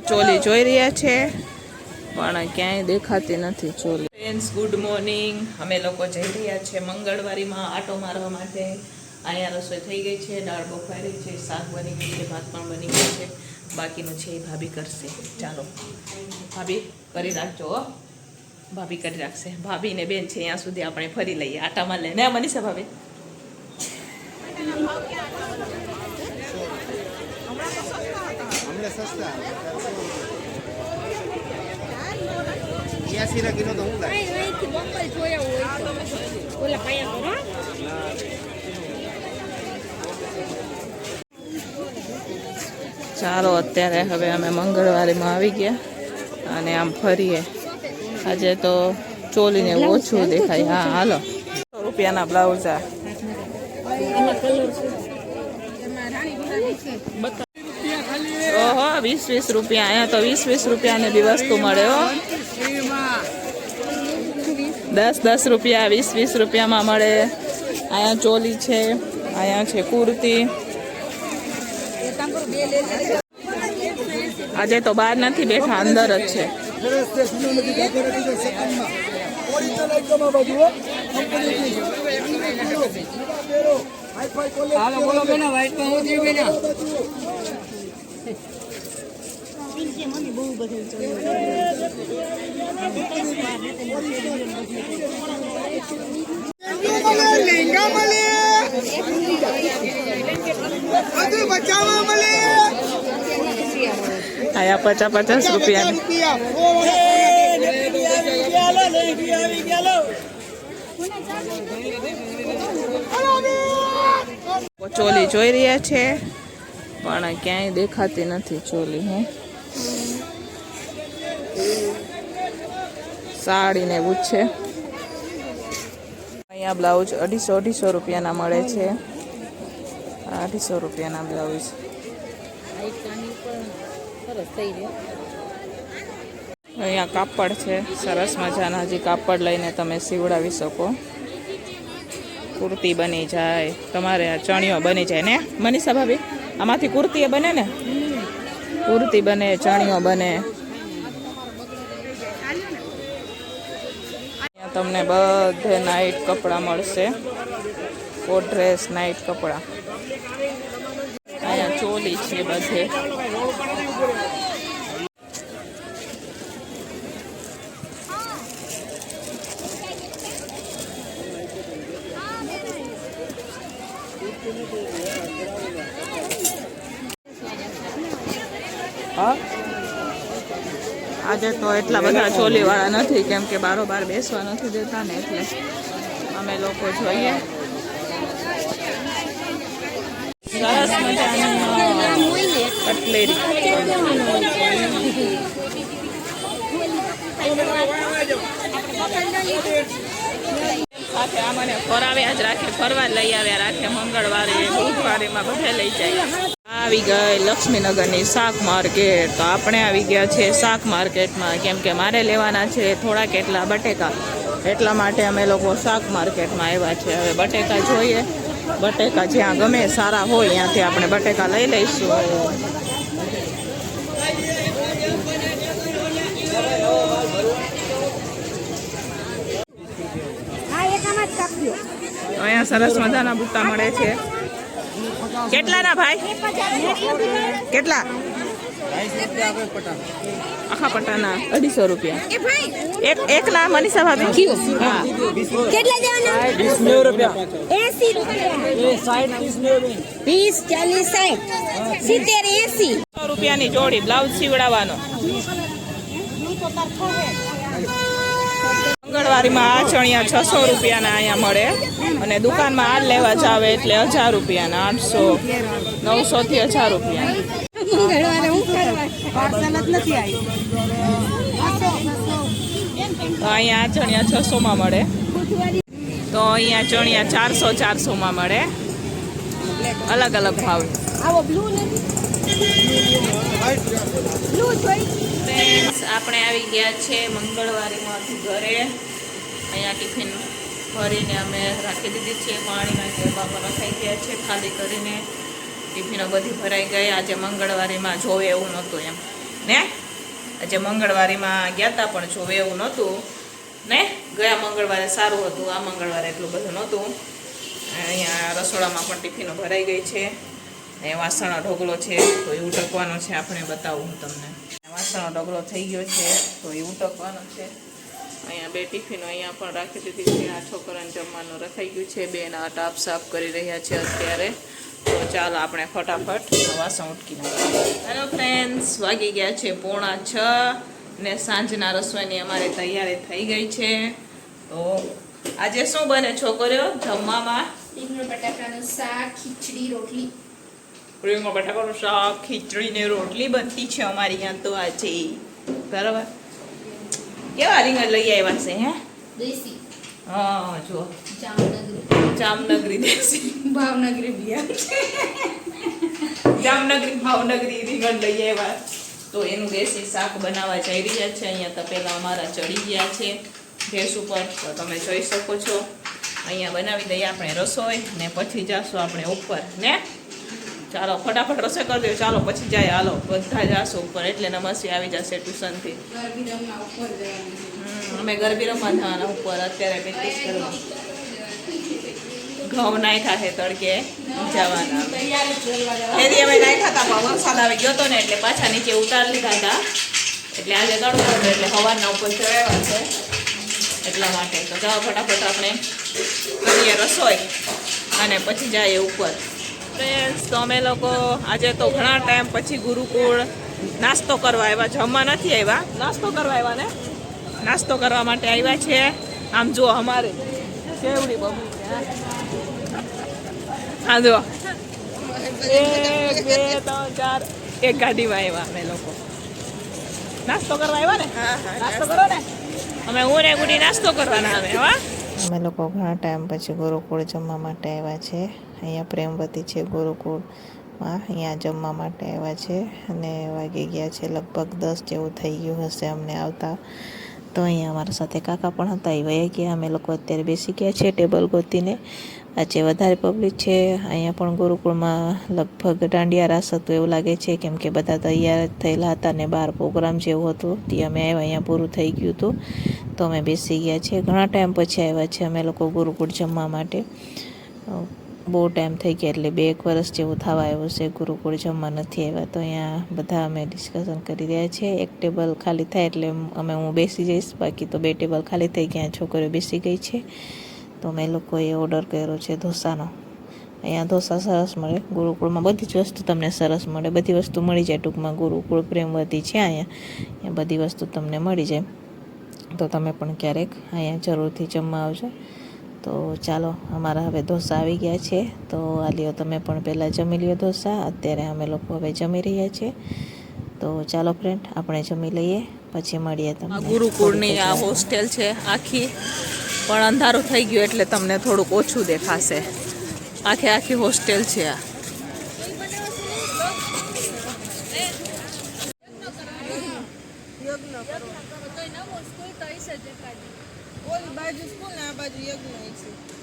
ચોલી જોઈ રહ્યા છે, પણ ક્યાંય દેખાતી નથી ચોલી. ફ્રેન્ડ્સ ગુડ મોર્નિંગ અમે લોકો જઈ રહ્યા છે મંગળવારીમાં આટો મારવા માટે. અહીંયા રસોઈ થઈ ગઈ છે, દાળ બફારી છે, શાક બની ગઈ છે, ભાત પણ બની ગઈ છે. બાકીનું છે એ ભાભી કરશે. ચાલો, ભાભી કરી રાખજો ભાભી કરી રાખશે. ભાભી ને બેન છે ત્યાં સુધી આપણે ફરી લઈએ. આટામાં લઈને મનીષા ભાભી? સસ્તા એસી ના કિલો તો હું લાગે બમ્બલ જોયા હોય ઓલા પાયા કરો ચાલો અત્યારે હવે અમે મંગળવારીમાં આવી ગયા અને આમ ફરીએ. આજે તો ચોલીને ઓછું દેખાય. હા હાલો. રૂપિયાના બ્લાઉઝ આ. વીસ વીસ રૂપિયા. અહીંયા તો વીસ વીસ રૂપિયાની બી વસ્તુ મળે, હો. દસ દસ રૂપિયા, વીસ વીસ રૂપિયામાં મળે. અહીંયા ચોલી છે, અહીંયા છે કુર્તી. આજે તો બહાર નથી બેઠા, અંદર જ છે. બોલો બેના વાઈટમાં ઉતરી બેના? બધું આયા પચાસ પચાસ રૂપિયા. ચોલી જોઈ રહ્યા છે પણ ક્યાંય દેખાતી નથી ચોલી હું. સાડી ને એવું છે. અહીંયા બ્લાઉઝ અઢીસો અઢીસો રૂપિયાના મળે છે. અઢીસો રૂપિયાના બ્લાઉઝ. અહીંયા કાપડ છે. સરસ મજાના. હજી કાપડ લઈને તમે સીવડાવી શકો. કુર્તી બની જાય. તમારે આ ચણિયો બની જાય ને? મનીષા ભાભી આમાંથી કુર્તી બને ને? કુર્તી બને, ચણિયો બને. તમને બધે નાઇટ કપડાં મળશે. કોટ ડ્રેસ નાઇટ કપડાં. અહીંયા ચોલી છે બધે. હા? આજે તો એટલા બધા ચોલીવાળા નથી, કેમ કે બારોબાર બેસવા નથી દેતા ને એટલે અમે લોકો જોઈએ. સરસ મજાની કટલેરી. સાથે આ મને ફરાવ્યા જ રાખે, ફરવા લઈ આવ્યા રાખે, મંગળવારે બુધવારેમાં બધે લઈ જાય. આવી ગઈ લક્ષ્મીનગરની શાક માર્કેટ. તો આપણે આવી ગયા છે શાક માર્કેટમાં. કેમ કે મારે લેવાના છે થોડા કેટલા બટેકા. એટલા માટે અમે લોકો શાક માર્કેટમાં આવ્યા છે. હવે બટેકા જોઈએ. બટેકા જ્યાં ગમે સારા હોય ત્યાંથી આપણે બટેકા લઈ લઈશું. અહીંયા સરસ મજાના બુટ્ટા મળે છે. કેટલાના ભાઈ? કેટલા? આખા પટ્ટાના અઢીસો રૂપિયા. એક એક ના મનીષા ભાભી. હા. કેટલા દેવાના? એસી રૂપિયા. વીસ ચાલીસ સાઠ સિત્તેર એસી. સો રૂપિયાની જોડી બ્લાઉઝ સીવડાવવાનો. મંગળવારીમાં આ ચણિયા છસો રૂપિયાના અહીંયા મળે. અને દુકાનમાં આ લેવા જાવ એટલે હજાર રૂપિયાના, આઠસો નવસો થી હજાર રૂપિયા. મંગળવારે તો અહીંયા ચણિયા છસોમાં મળે. તો અહીંયા ચણિયા ચારસો, ચારસોમાં મળે. અલગ અલગ ભાવ. આપણે આવી ગયા છે મંગળવારીમાંથી ઘરે. અહીંયા ટિફિન ભરીને અમે રાખી દીધી છે પાણીમાં પણ રખાઈ ગયા છે, ખાલી કરીને ટિફિનો બધી ભરાઈ ગઈ. આજે મંગળવારીમાં જોવે એવું નહોતું એમ. ને? આજે મંગળવારીમાં ગયા હતા પણ જોવે એવું નહોતું. ને? ગયા મંગળવારે સારું હતું, આ મંગળવારે એટલું બધું નહોતું. અહીંયા રસોડામાં પણ ટિફિનો ભરાઈ ગઈ છે. એ વાસણનો ઢોકળો છે, તો એ ઉટકવાનો છે, આપણે બતાવું હું તમને. વાસણનો ઢોકળો થઈ ગયો છે, તો એ ઉટકવાનો છે. અહીંયા બે ટિફિનો અહીંયા પણ રાખી દીધી છે. આ છોકરાને જમવાનું રખાઈ ગયું છે. બેના ટાપ સાફ કરી રહ્યા છે અત્યારે. તો ચાલો આપણે ફટાફટ વાસણ ઉટકી નાખીએ. હેલો ફ્રેન્ડ્સ વાગી ગયા છે પોણા છ ને સાંજના રસોઈની અમારે તૈયારી થઈ ગઈ છે. તો આજે શું બને છોકરીઓ? જમવામાં? રીંગણ બટાકાનું શાક ખીચડી રોટલી. રીંગણ બટાકાનું શાક ખીચડી ને રોટલી બનતી છે અમારી ત્યાં તો આજે. બરાબર? કેવા રીંગણ લઈ આવ્યા છે હે? દેશી. હા જો જામનગરી. જામનગરી દેશી. ભાવનગરી બિયાર જામનગરી ભાવનગરી રીંગણ લઈ આવ્યા. તો એનું દેશી શાક બનાવવા જઈ રહ્યા છે. અહીંયા તપેલા અમારા ચડી ગયા છે ગેસ ઉપર. તો તમે જોઈ શકો છો. અહીંયા બનાવી દઈએ આપણે રસોઈ ને પછી જશું આપણે ઉપર ને? ચાલો ફટાફટ રસોઈ કરી દો ચાલો પછી જાય હાલો. બધા જાશું ઉપર. એટલે નમસ્તી આવી જશે ટ્યુશનથી. અમે ગરબી રમવા જવાના ઉપર. અત્યારે પ્રેક્ટિસ કરવા. ઘઉં નાખ્યા છે તડકે. જવાના. એથી અમે નાખ્યા હતા પણ વરસાદ આવી ગયો હતો ને એટલે પાછા નીચે ઉતારી લીધા હતા એટલે આજે તડકો હતો એટલે હવાના ઉપર ચડાવ્યા છે. એટલા માટે. તો જાઓ ફટાફટ આપણે કરીએ રસોઈ. અને પછી જઈએ ઉપર. ફ્રેન્ડ્સ તો અમે લોકો આજે તો ઘણા ટાઈમ પછી ગુરુકુળ નાસ્તો કરવા આવ્યા જમવા નથી આવ્યા. નાસ્તો કરવા આવ્યા ને? નાસ્તો કરવા માટે આવ્યા છે. આમ જુઓ અમારે. કેવડી બબુ હા જુઓ. એક બે ત્રણ ચાર. એક ગાડીમાં આવ્યા અમે લોકો. નાસ્તો કરવા આવ્યા ને? નાસ્તો કરો ને? અમે હું ને ગુડી નાસ્તો કરવાના અમે હા. અમે લોકો ઘણા ટાઈમ પછી ગુરુકુળ જમવા માટે આવ્યા છે. અહીંયા પ્રેમવતી છે ગુરુકુળમાં. અહીંયા જમવા માટે આવ્યા છે અને વાગી ગયા છે લગભગ દસ જેવું થઈ ગયું હશે અમને આવતા. તો અહીંયા અમારા સાથે કાકા પણ હતા, એ વયા ગયા. અમે લોકો અત્યારે બેસી ગયા છે ટેબલ ગોતીને. આજે વધારે પબ્લિક છે. અહીંયા પણ ગુરુકુળમાં લગભગ દાંડિયા રાસ હતું એવું લાગે છે, કેમ કે બધા તૈયાર થયેલા હતા ને બહાર પ્રોગ્રામ જેવો હતો. તે અમે આવ્યા, અહીંયા પૂરું થઈ ગયું હતું. તો અમે બેસી ગયા છે. ઘણા ટાઈમ પછી આવ્યા છે અમે લોકો ગુરુકુળ જમવા માટે. બહુ ટાઈમ થઈ ગયા એટલે બે એક વર્ષ જેવું થવા આવ્યું છે. ગુરુકુળ જમવા નથી આવ્યા તો અહીંયા બધા અમે ડિસ્કશન કરી રહ્યા છીએ. એક ટેબલ ખાલી થાય એટલે અમે હું બેસી જઈશ. બાકી તો બે ટેબલ ખાલી થઈ ગયા. છોકરીઓ બેસી ગઈ છે. તો મેં લોકોએ ઓર્ડર કર્યો છે ઢોસાનો. અહીંયા ઢોસા સરસ મળે. ગુરુકુળમાં બધી જ વસ્તુ તમને સરસ મળે. બધી વસ્તુ મળી જાય ટૂંકમાં. ગુરુકુળ પ્રેમવતી છે અહીંયા બધી વસ્તુ તમને મળી જાય. તો તમે પણ ક્યારેક અહીંયા જરૂરથી જમવા આવજો. તો ચાલો અમારા હવે ઢોસા આવી ગયા છે. તો આ લ્યો તમે પણ પહેલાં જમી લ્યો ઢોસા. અત્યારે અમે લોકો હવે જમી રહ્યા છીએ તો ચાલો ફ્રેન્ડ આપણે જમી લઈએ. પછી મળીએ તમને. ગુરુકુળની આ હોસ્ટેલ છે આખી. પણ અંધારું થઈ ગયું એટલે તમને થોડુંક ઓછું દેખાશે. આખી આખી હોસ્ટેલ છે આ. ઓલી બાજુ સ્કૂલ ને આ બાજુ યજ્ઞ છે